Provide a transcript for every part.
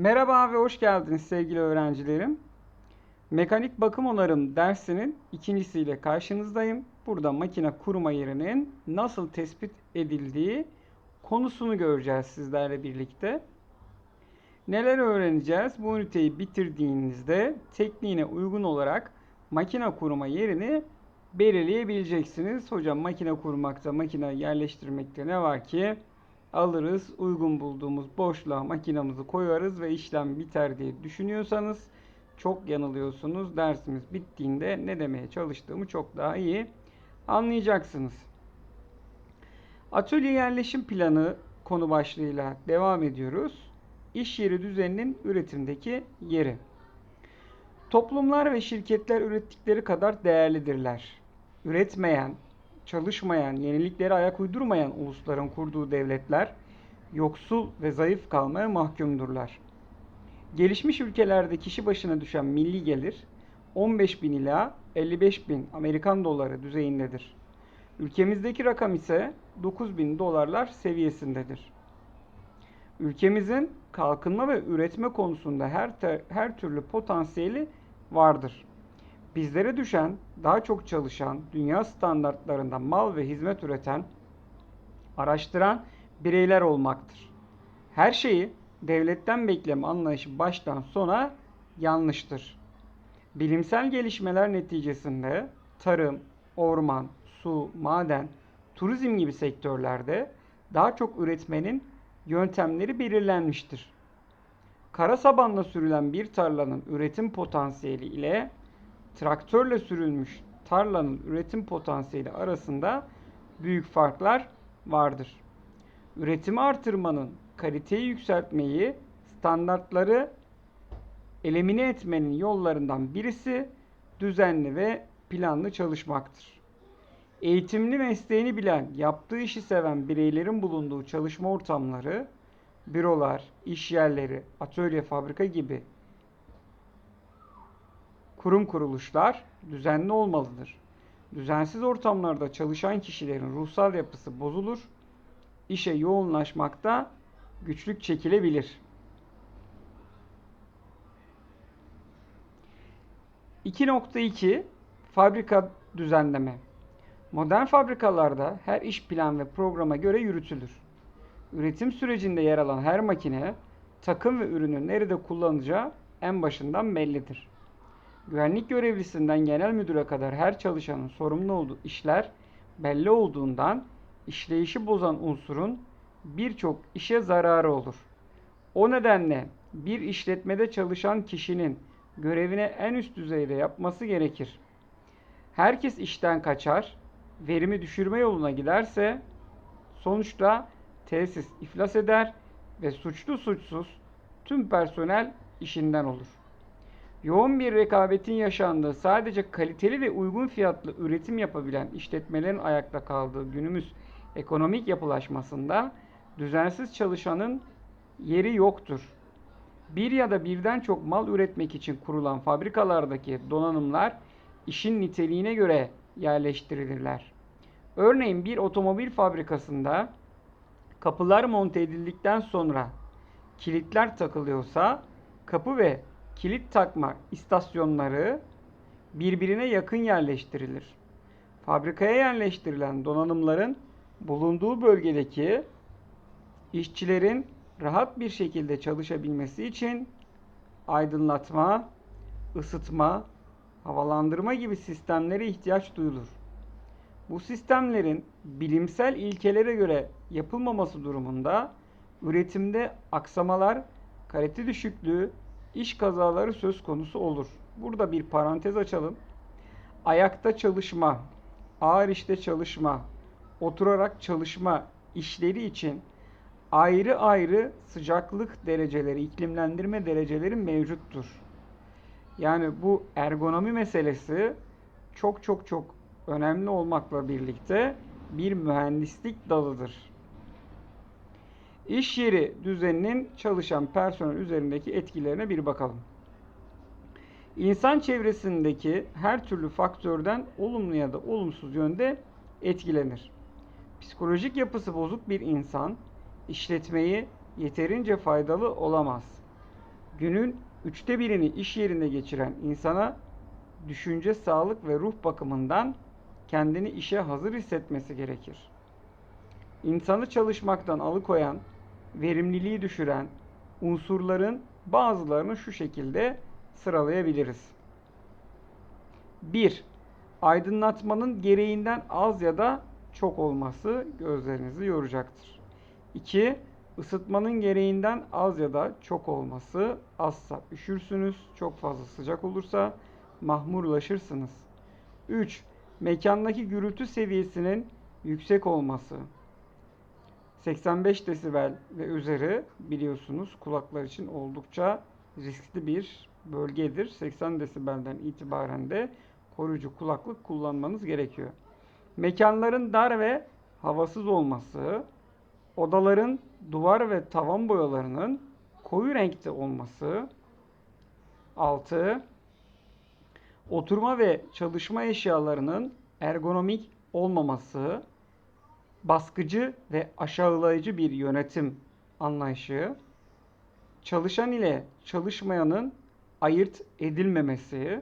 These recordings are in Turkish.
Merhaba ve hoş geldiniz sevgili öğrencilerim. Mekanik bakım onarım dersinin ikincisiyle karşınızdayım. Burada makine kurma yerinin nasıl tespit edildiği konusunu göreceğiz sizlerle birlikte. Neler öğreneceğiz? Bu üniteyi bitirdiğinizde tekniğine uygun olarak makine kurma yerini belirleyebileceksiniz. Hocam makine kurmakta, makine yerleştirmekte ne var ki? Alırız, uygun bulduğumuz boşluğa makinamızı koyarız ve işlem biter diye düşünüyorsanız çok yanılıyorsunuz. Dersimiz bittiğinde ne demeye çalıştığımı çok daha iyi anlayacaksınız. Atölye yerleşim planı konu başlığıyla devam ediyoruz. İş yeri düzeninin üretimdeki yeri. Toplumlar ve şirketler ürettikleri kadar değerlidirler. Üretmeyen, çalışmayan, yeniliklere ayak uydurmayan ulusların kurduğu devletler yoksul ve zayıf kalmaya mahkumdurlar. Gelişmiş ülkelerde kişi başına düşen milli gelir 15 bin ila 55 bin Amerikan doları düzeyindedir. Ülkemizdeki rakam ise 9 bin dolarlar seviyesindedir. Ülkemizin kalkınma ve üretme konusunda her, her türlü potansiyeli vardır. Bizlere düşen daha çok çalışan, dünya standartlarında mal ve hizmet üreten, araştıran bireyler olmaktır. Her şeyi devletten bekleme anlayışı baştan sona yanlıştır. Bilimsel gelişmeler neticesinde tarım, orman, su, maden, turizm gibi sektörlerde daha çok üretmenin yöntemleri belirlenmiştir. Kara sabanla sürülen bir tarlanın üretim potansiyeli ile traktörle sürülmüş tarlanın üretim potansiyeli arasında büyük farklar vardır. Üretimi artırmanın, kaliteyi yükseltmeyi, standartları elimine etmenin yollarından birisi düzenli ve planlı çalışmaktır. Eğitimli mesleğini bilen, yaptığı işi seven bireylerin bulunduğu çalışma ortamları, bürolar, iş yerleri, atölye, fabrika gibi kurum kuruluşlar düzenli olmalıdır. Düzensiz ortamlarda çalışan kişilerin ruhsal yapısı bozulur, işe yoğunlaşmakta güçlük çekilebilir. (2.2) Fabrika düzenleme. Modern fabrikalarda her iş plan ve programa göre yürütülür. Üretim sürecinde yer alan her makine, takım ve ürünün nerede kullanacağı en başından bellidir. Güvenlik görevlisinden genel müdüre kadar her çalışanın sorumlu olduğu işler belli olduğundan işleyişi bozan unsurun birçok işe zararı olur. O nedenle bir işletmede çalışan kişinin görevine en üst düzeyde yapması gerekir. Herkes işten kaçar, verimi düşürme yoluna giderse sonuçta tesis iflas eder ve suçlu suçsuz tüm personel işinden olur. Yoğun bir rekabetin yaşandığı, sadece kaliteli ve uygun fiyatlı üretim yapabilen işletmelerin ayakta kaldığı günümüz ekonomik yapılaşmasında düzensiz çalışanın yeri yoktur. Bir ya da birden çok mal üretmek için kurulan fabrikalardaki donanımlar işin niteliğine göre yerleştirilirler. Örneğin bir otomobil fabrikasında kapılar monte edildikten sonra kilitler takılıyorsa kapı ve kilit takma istasyonları birbirine yakın yerleştirilir. Fabrikaya yerleştirilen donanımların bulunduğu bölgedeki işçilerin rahat bir şekilde çalışabilmesi için aydınlatma, ısıtma, havalandırma gibi sistemlere ihtiyaç duyulur. Bu sistemlerin bilimsel ilkelere göre yapılmaması durumunda üretimde aksamalar, kalite düşüklüğü iş kazaları söz konusu olur. Burada bir parantez açalım. Ayakta çalışma, ağır işte çalışma, oturarak çalışma işleri için ayrı ayrı sıcaklık dereceleri, iklimlendirme dereceleri mevcuttur. Yani bu ergonomi meselesi çok çok çok önemli olmakla birlikte bir mühendislik dalıdır. İş yeri düzeninin çalışan personel üzerindeki etkilerine bir bakalım. İnsan çevresindeki her türlü faktörden olumlu ya da olumsuz yönde etkilenir. Psikolojik yapısı bozuk bir insan işletmeyi yeterince faydalı olamaz. Günün üçte birini iş yerinde geçiren insana düşünce, sağlık ve ruh bakımından kendini işe hazır hissetmesi gerekir. İnsanı çalışmaktan alıkoyan, verimliliği düşüren unsurların bazılarını şu şekilde sıralayabiliriz. 1. Aydınlatmanın gereğinden az ya da çok olması gözlerinizi yoracaktır. 2. Isıtmanın gereğinden az ya da çok olması azsa üşürsünüz, çok fazla sıcak olursa mahmurlaşırsınız. 3. Mekandaki gürültü seviyesinin yüksek olması. 85 desibel ve üzeri biliyorsunuz kulaklar için oldukça riskli bir bölgedir. 80 desibelden itibaren de koruyucu kulaklık kullanmanız gerekiyor. Mekanların dar ve havasız olması, odaların duvar ve tavan boyalarının koyu renkte olması, 6. Oturma ve çalışma eşyalarının ergonomik olmaması, baskıcı ve aşağılayıcı bir yönetim anlayışı, çalışan ile çalışmayanın ayırt edilmemesi,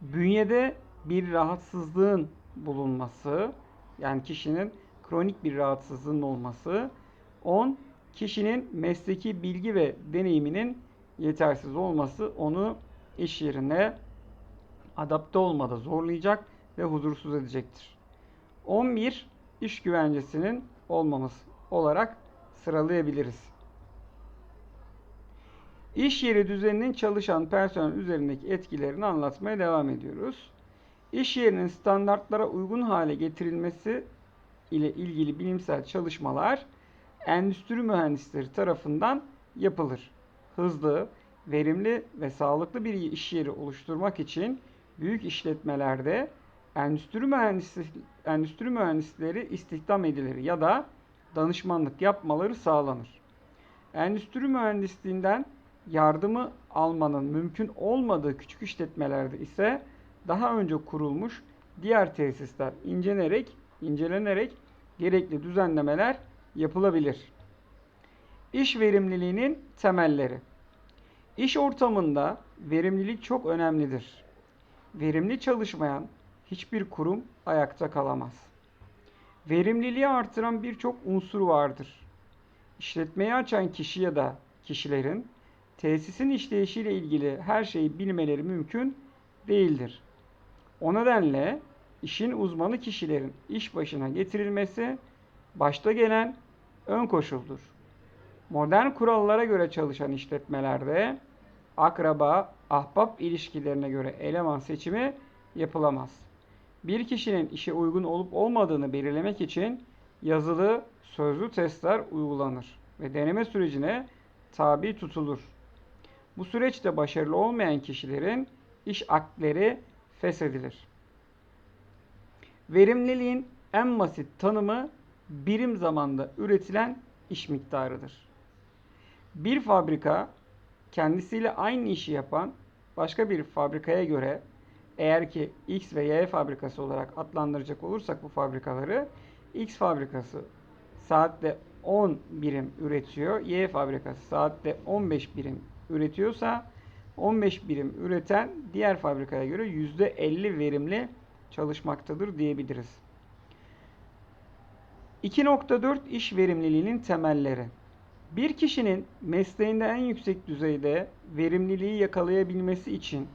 bünyede bir rahatsızlığın bulunması, yani kişinin kronik bir rahatsızlığın olması, 10 kişinin mesleki bilgi ve deneyiminin yetersiz olması onu iş yerine adapte olmada zorlayacak ve huzursuz edecektir. 11 iş güvencesinin olmaması olarak sıralayabiliriz. İş yeri düzeninin çalışan personel üzerindeki etkilerini anlatmaya devam ediyoruz. İş yerinin standartlara uygun hale getirilmesi ile ilgili bilimsel çalışmalar endüstri mühendisleri tarafından yapılır. Hızlı, verimli ve sağlıklı bir iş yeri oluşturmak için büyük işletmelerde endüstri mühendisi endüstri mühendisleri istihdam edilir ya da danışmanlık yapmaları sağlanır. Endüstri mühendisliğinden yardımı almanın mümkün olmadığı küçük işletmelerde ise daha önce kurulmuş diğer tesisler incelenerek, incelenerek gerekli düzenlemeler yapılabilir. İş verimliliğinin temelleri. İş ortamında verimlilik çok önemlidir. Verimli çalışmayan hiçbir kurum ayakta kalamaz. Verimliliği artıran birçok unsur vardır. İşletmeyi açan kişi ya da kişilerin tesisin işleyişiyle ilgili her şeyi bilmeleri mümkün değildir. O nedenle işin uzmanı kişilerin iş başına getirilmesi başta gelen ön koşuldur. Modern kurallara göre çalışan işletmelerde akraba, ahbap ilişkilerine göre eleman seçimi yapılamaz. Bir kişinin işe uygun olup olmadığını belirlemek için yazılı, sözlü testler uygulanır ve deneme sürecine tabi tutulur. Bu süreçte başarılı olmayan kişilerin iş akleri feshedilir. Verimliliğin en basit tanımı birim zamanda üretilen iş miktarıdır. Bir fabrika kendisiyle aynı işi yapan başka bir fabrikaya göre eğer ki X ve Y fabrikası olarak adlandıracak olursak bu fabrikaları X fabrikası saatte 10 birim üretiyor. Y fabrikası saatte 15 birim üretiyorsa 15 birim üreten diğer fabrikaya göre %50 verimli çalışmaktadır diyebiliriz. 2.4 iş verimliliğinin temelleri. Bir kişinin mesleğinde en yüksek düzeyde verimliliği yakalayabilmesi için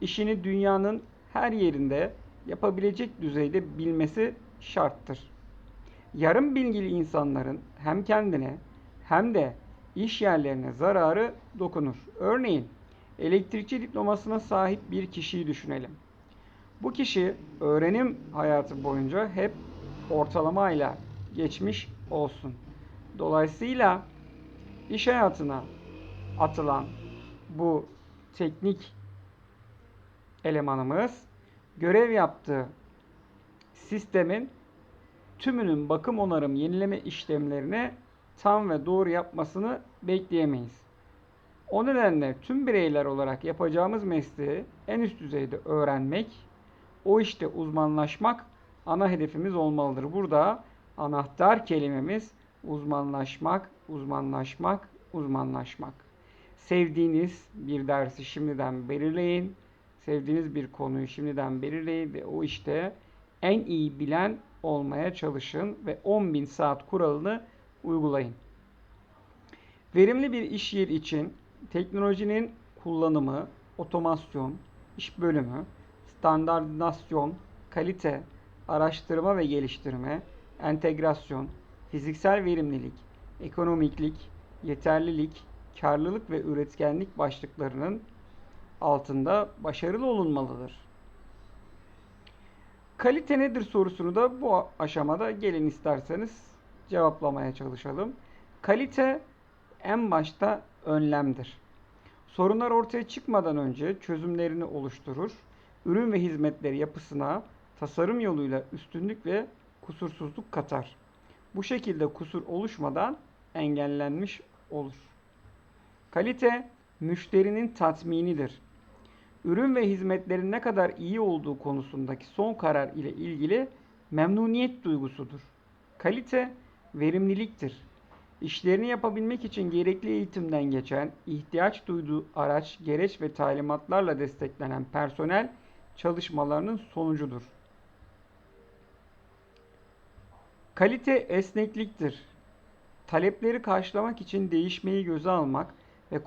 işini dünyanın her yerinde yapabilecek düzeyde bilmesi şarttır. Yarım bilgili insanların hem kendine hem de iş yerlerine zararı dokunur. Örneğin elektrikçi diplomasına sahip bir kişiyi düşünelim. Bu kişi öğrenim hayatı boyunca hep ortalamayla geçmiş olsun. Dolayısıyla iş hayatına atılan bu teknik elemanımız görev yaptığı sistemin tümünün bakım onarım yenileme işlemlerini tam ve doğru yapmasını bekleyemeyiz. O nedenle tüm bireyler olarak yapacağımız mesleği en üst düzeyde öğrenmek, o işte uzmanlaşmak ana hedefimiz olmalıdır. Burada anahtar kelimemiz uzmanlaşmak, uzmanlaşmak, uzmanlaşmak. sevdiğiniz bir dersi şimdiden belirleyin. Sevdiğiniz bir konuyu şimdiden belirleyin ve o işte en iyi bilen olmaya çalışın ve 10.000 saat kuralını uygulayın. Verimli bir iş yeri için teknolojinin kullanımı, otomasyon, iş bölümü, standartizasyon, kalite, araştırma ve geliştirme, entegrasyon, fiziksel verimlilik, ekonomiklik, yeterlilik, karlılık ve üretkenlik başlıklarının altında başarılı olunmalıdır. Kalite nedir sorusunu da bu aşamada gelin isterseniz cevaplamaya çalışalım. Kalite en başta önlemdir. Sorunlar ortaya çıkmadan önce çözümlerini oluşturur. Ürün ve hizmetleri yapısına tasarım yoluyla üstünlük ve kusursuzluk katar. Bu şekilde kusur oluşmadan engellenmiş olur. Kalite müşterinin tatminidir. Ürün ve hizmetlerin ne kadar iyi olduğu konusundaki son karar ile ilgili memnuniyet duygusudur. Kalite verimliliktir. İşlerini yapabilmek için gerekli eğitimden geçen, ihtiyaç duyduğu araç, gereç ve talimatlarla desteklenen personel çalışmalarının sonucudur. Kalite esnekliktir. Talepleri karşılamak için değişmeyi göze almak ve,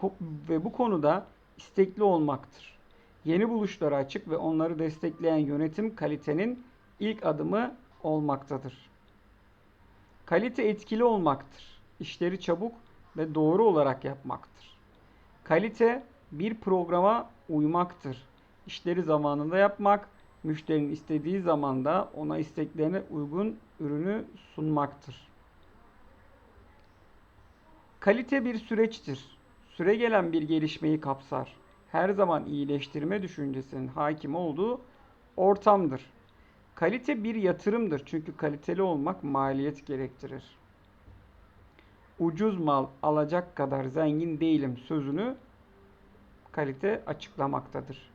ve bu konuda istekli olmaktır. Yeni buluşlara açık ve onları destekleyen yönetim kalitenin ilk adımı olmaktadır. Kalite etkili olmaktır. İşleri çabuk ve doğru olarak yapmaktır. Kalite bir programa uymaktır. İşleri zamanında yapmak, müşterinin istediği zamanda ona isteklerine uygun ürünü sunmaktır. Kalite bir süreçtir. Süre gelen bir gelişmeyi kapsar. Her zaman iyileştirme düşüncesinin hakim olduğu ortamdır. Kalite bir yatırımdır çünkü kaliteli olmak maliyet gerektirir. Ucuz mal alacak kadar zengin değilim sözünü kalite açıklamaktadır.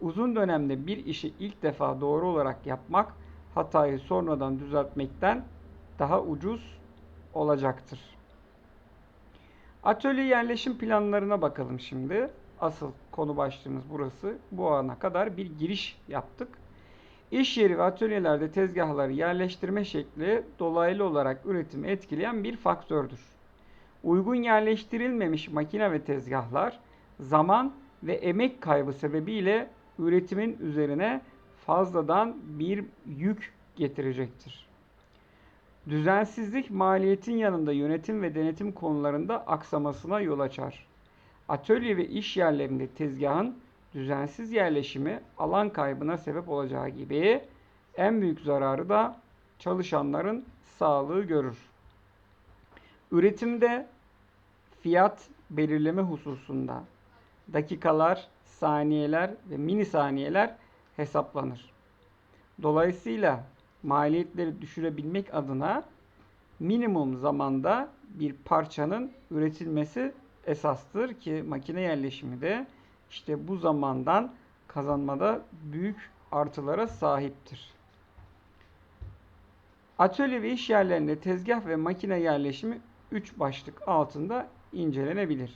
Uzun dönemde bir işi ilk defa doğru olarak yapmak hatayı sonradan düzeltmekten daha ucuz olacaktır. Atölye yerleşim planlarına bakalım şimdi. Asıl konu başlığımız burası. Bu ana kadar bir giriş yaptık. İş yeri ve atölyelerde tezgahları yerleştirme şekli dolaylı olarak üretimi etkileyen bir faktördür. Uygun yerleştirilmemiş makine ve tezgahlar zaman ve emek kaybı sebebiyle üretimin üzerine fazladan bir yük getirecektir. Düzensizlik maliyetin yanında yönetim ve denetim konularında aksamasına yol açar. Atölye ve iş yerlerinde tezgahın düzensiz yerleşimi alan kaybına sebep olacağı gibi en büyük zararı da çalışanların sağlığı görür. Üretimde fiyat belirleme hususunda dakikalar, saniyeler ve mini saniyeler hesaplanır. Dolayısıyla maliyetleri düşürebilmek adına minimum zamanda bir parçanın üretilmesi esastır ki makine yerleşimi de işte bu zamandan kazanmada büyük artılara sahiptir. Atölye ve iş yerlerinde tezgah ve makine yerleşimi 3 başlık altında incelenebilir.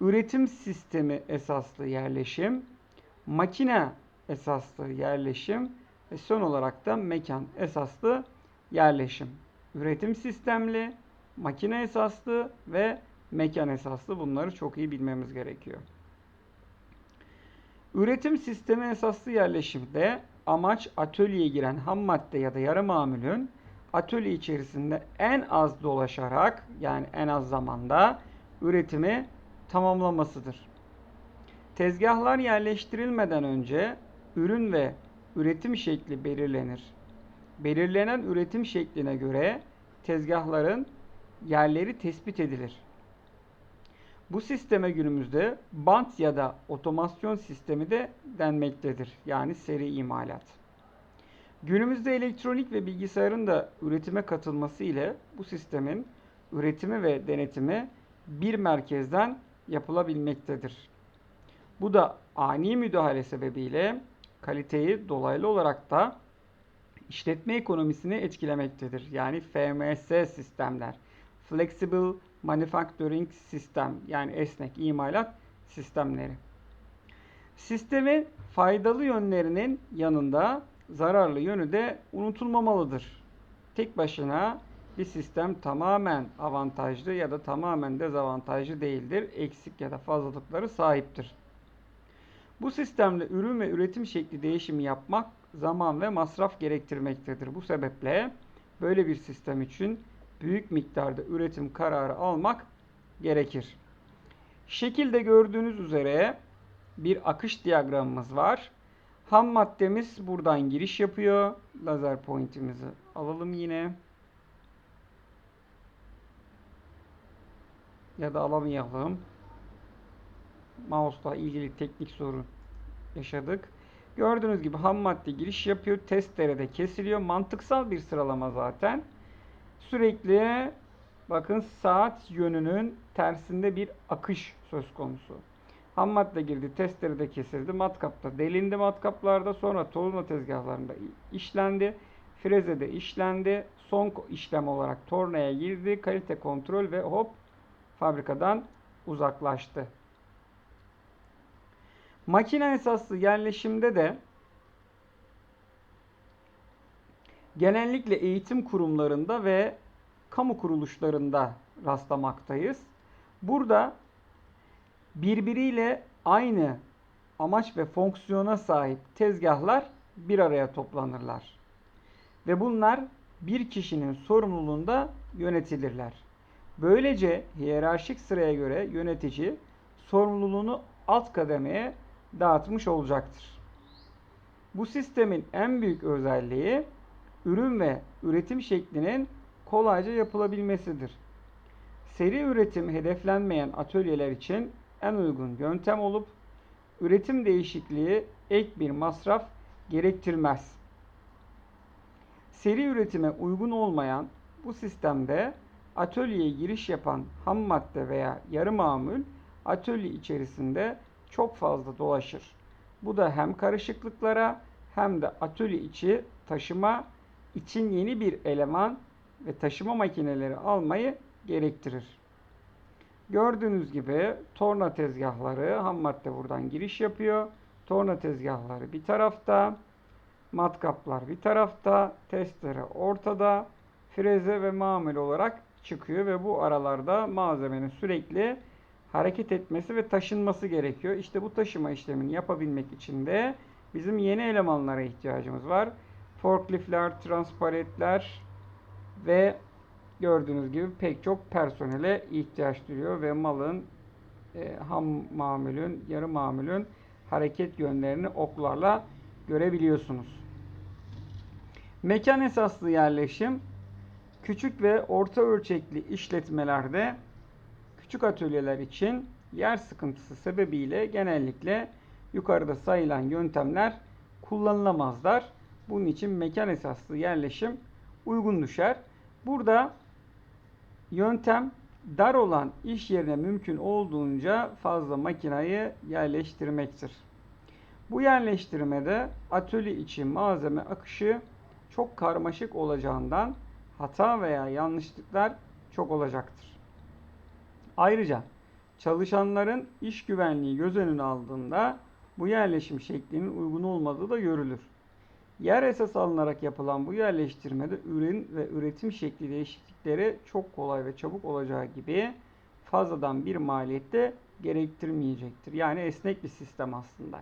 Üretim sistemi esaslı yerleşim, makine esaslı yerleşim ve son olarak da mekan esaslı yerleşim. Üretim sistemli, makine esaslı ve mekan esaslı bunları çok iyi bilmemiz gerekiyor. Üretim sistemi esaslı yerleşimde amaç atölyeye giren ham madde ya da yarı mamulün atölye içerisinde en az dolaşarak yani en az zamanda üretimi tamamlamasıdır. Tezgahlar yerleştirilmeden önce ürün ve üretim şekli belirlenir. Belirlenen üretim şekline göre tezgahların yerleri tespit edilir. Bu sisteme günümüzde bant ya da otomasyon sistemi de denmektedir. Yani seri imalat. Günümüzde elektronik ve bilgisayarın da üretime katılması ile bu sistemin üretimi ve denetimi bir merkezden yapılabilmektedir. Bu da ani müdahale sebebiyle kaliteyi dolaylı olarak da işletme ekonomisini etkilemektedir. Yani FMS sistemler. Flexible manufacturing sistem yani esnek imalat sistemleri. Sistemin faydalı yönlerinin yanında zararlı yönü de unutulmamalıdır. Tek başına bir sistem tamamen avantajlı ya da tamamen dezavantajlı değildir. Eksik ya da fazlalıkları sahiptir. Bu sistemde ürün ve üretim şekli değişimi yapmak zaman ve masraf gerektirmektedir. Bu sebeple böyle bir sistem için büyük miktarda üretim kararı almak gerekir. Şekilde gördüğünüz üzere bir akış diyagramımız var. Ham maddemiz buradan giriş yapıyor. Lazer pointimizi alalım yine. Ya da alamayalım. Mouse'la ilgili teknik sorun yaşadık. Gördüğünüz gibi ham madde giriş yapıyor. Testerede kesiliyor. Mantıksal bir sıralama zaten. Sürekli bakın saat yönünün tersinde bir akış söz konusu. Ham madde girdi, testerede kesildi, matkapta delindi matkaplarda, sonra torna tezgahlarında işlendi, frezede işlendi, son işlem olarak tornaya girdi, kalite kontrol ve hop fabrikadan uzaklaştı. Makine esaslı yerleşimde de genellikle eğitim kurumlarında ve kamu kuruluşlarında rastlamaktayız. Burada birbiriyle aynı amaç ve fonksiyona sahip tezgahlar bir araya toplanırlar. Ve bunlar bir kişinin sorumluluğunda yönetilirler. Böylece hiyerarşik sıraya göre yönetici sorumluluğunu alt kademeye dağıtmış olacaktır. Bu sistemin en büyük özelliği ürün ve üretim şeklinin kolayca yapılabilmesidir. Seri üretim hedeflenmeyen atölyeler için en uygun yöntem olup üretim değişikliği ek bir masraf gerektirmez. Seri üretime uygun olmayan bu sistemde atölyeye giriş yapan ham madde veya yarı mamul atölye içerisinde çok fazla dolaşır. Bu da hem karışıklıklara hem de atölye içi taşıma için yeni bir eleman ve taşıma makineleri almayı gerektirir. Gördüğünüz gibi torna tezgahları ham madde buradan giriş yapıyor. Torna tezgahları bir tarafta, matkaplar bir tarafta, testere ortada, freze ve mamul olarak çıkıyor ve bu aralarda malzemenin sürekli hareket etmesi ve taşınması gerekiyor. İşte bu taşıma işlemini yapabilmek için de bizim yeni elemanlara ihtiyacımız var. Forkliftler, transparetler ve gördüğünüz gibi pek çok personele ihtiyaç duyuyor ve malın e, ham mamülün, yarı mamülün hareket yönlerini oklarla görebiliyorsunuz. Mekan esaslı yerleşim küçük ve orta ölçekli işletmelerde küçük atölyeler için yer sıkıntısı sebebiyle genellikle yukarıda sayılan yöntemler kullanılamazlar. Bunun için mekan esaslı yerleşim uygun düşer. Burada yöntem dar olan iş yerine mümkün olduğunca fazla makinayı yerleştirmektir. Bu yerleştirmede atölye içi malzeme akışı çok karmaşık olacağından hata veya yanlışlıklar çok olacaktır. Ayrıca çalışanların iş güvenliği göz önüne aldığında bu yerleşim şeklinin uygun olmadığı da görülür. Yer esas alınarak yapılan bu yerleştirmede ürün ve üretim şekli değişiklikleri çok kolay ve çabuk olacağı gibi fazladan bir maliyette gerektirmeyecektir. Yani esnek bir sistem aslında.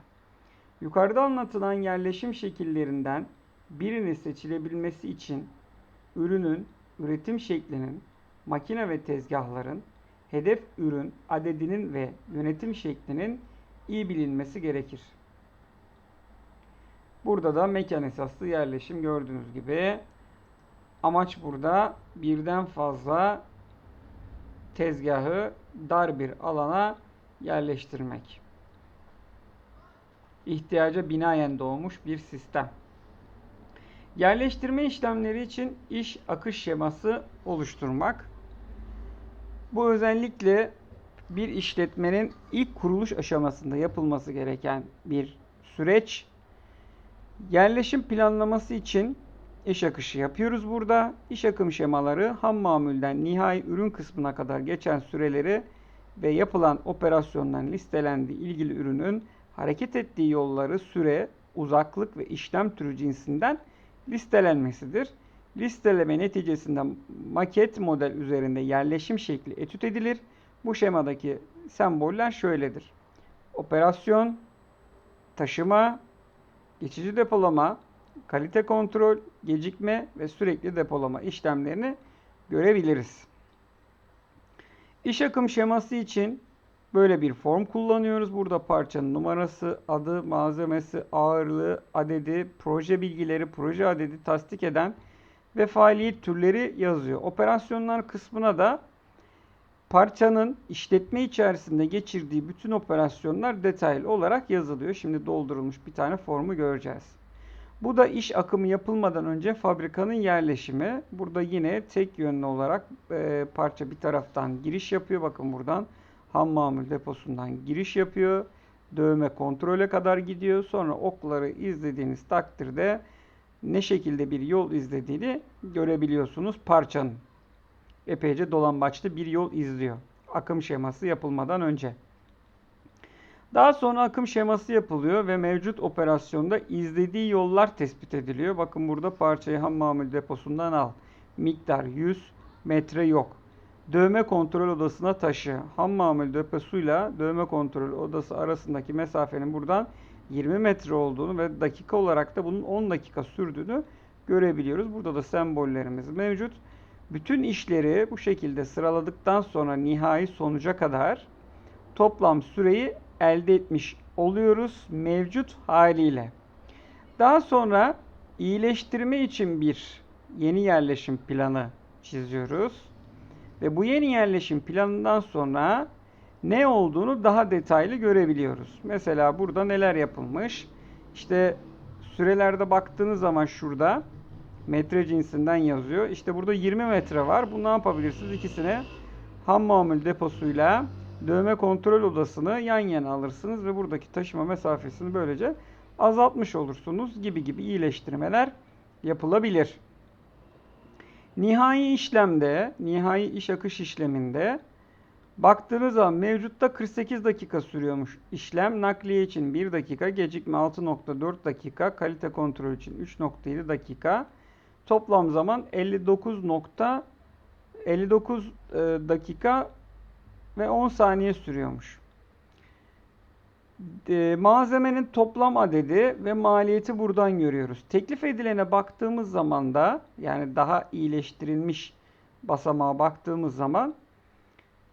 Yukarıda anlatılan yerleşim şekillerinden birini seçilebilmesi için ürünün, üretim şeklinin, makine ve tezgahların, hedef ürün adedinin ve yönetim şeklinin iyi bilinmesi gerekir. Burada da mekan esaslı yerleşim gördüğünüz gibi. Amaç burada birden fazla tezgahı dar bir alana yerleştirmek. İhtiyaca binaen doğmuş bir sistem. Yerleştirme işlemleri için iş akış şeması oluşturmak. Bu özellikle bir işletmenin ilk kuruluş aşamasında yapılması gereken bir süreç Yerleşim planlaması için iş akışı yapıyoruz burada. İş akım şemaları ham mamulden nihai ürün kısmına kadar geçen süreleri ve yapılan operasyondan listelendiği ilgili ürünün hareket ettiği yolları, süre, uzaklık ve işlem türü cinsinden listelenmesidir. Listeleme neticesinde maket model üzerinde yerleşim şekli etüt edilir. Bu şemadaki semboller şöyledir. Operasyon, taşıma, geçici depolama, kalite kontrol, gecikme ve sürekli depolama işlemlerini görebiliriz. İş akım şeması için böyle bir form kullanıyoruz. Burada parçanın numarası, adı, malzemesi, ağırlığı, adedi, proje bilgileri, proje adedi tasdik eden ve faaliyet türleri yazıyor. Operasyonlar kısmına da parçanın işletme içerisinde geçirdiği bütün operasyonlar detaylı olarak yazılıyor. Şimdi doldurulmuş bir tane formu göreceğiz. Bu da iş akımı yapılmadan önce fabrikanın yerleşimi. Burada yine tek yönlü olarak e, parça bir taraftan giriş yapıyor. Bakın buradan ham mamul deposundan giriş yapıyor. Dövme kontrole kadar gidiyor. Sonra okları izlediğiniz takdirde ne şekilde bir yol izlediğini görebiliyorsunuz parçanın. Epeyce dolambaçlı bir yol izliyor. Akım şeması yapılmadan önce. Daha sonra akım şeması yapılıyor ve mevcut operasyonda izlediği yollar tespit ediliyor. Bakın burada parçayı ham mamul deposundan al. Miktar 100 metre yok. Dövme kontrol odasına taşı. Ham mamul deposuyla dövme kontrol odası arasındaki mesafenin buradan 20 metre olduğunu ve dakika olarak da bunun 10 dakika sürdüğünü görebiliyoruz. Burada da sembollerimiz mevcut. Bütün işleri bu şekilde sıraladıktan sonra nihai sonuca kadar toplam süreyi elde etmiş oluyoruz mevcut haliyle. Daha sonra iyileştirme için bir yeni yerleşim planı çiziyoruz. Ve bu yeni yerleşim planından sonra ne olduğunu daha detaylı görebiliyoruz. Mesela burada neler yapılmış? İşte sürelerde baktığınız zaman şurada metre cinsinden yazıyor. İşte burada 20 metre var. Bu ne yapabilirsiniz? İkisine ham mamul deposuyla dövme kontrol odasını yan yana alırsınız ve buradaki taşıma mesafesini böylece azaltmış olursunuz gibi gibi iyileştirmeler yapılabilir. Nihai işlemde, nihai iş akış işleminde baktığınız zaman mevcutta 48 dakika sürüyormuş işlem. Nakliye için 1 dakika, gecikme 6.4 dakika, kalite kontrol için 3.7 dakika. Toplam zaman 59 nokta 59 e, dakika ve 10 saniye sürüyormuş. E, malzemenin toplam adedi ve maliyeti buradan görüyoruz. Teklif edilene baktığımız zaman da yani daha iyileştirilmiş basamağa baktığımız zaman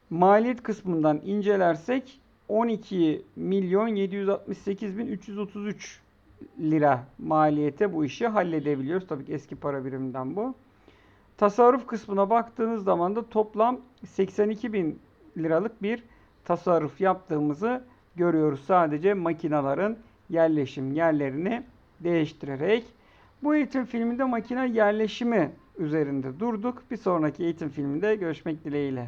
maliyet kısmından incelersek 12 milyon 768 bin 333 lira maliyete bu işi halledebiliyoruz. Tabii ki eski para biriminden bu. Tasarruf kısmına baktığınız zaman da toplam 82 bin liralık bir tasarruf yaptığımızı görüyoruz. Sadece makinaların yerleşim yerlerini değiştirerek. Bu eğitim filminde makine yerleşimi üzerinde durduk. Bir sonraki eğitim filminde görüşmek dileğiyle.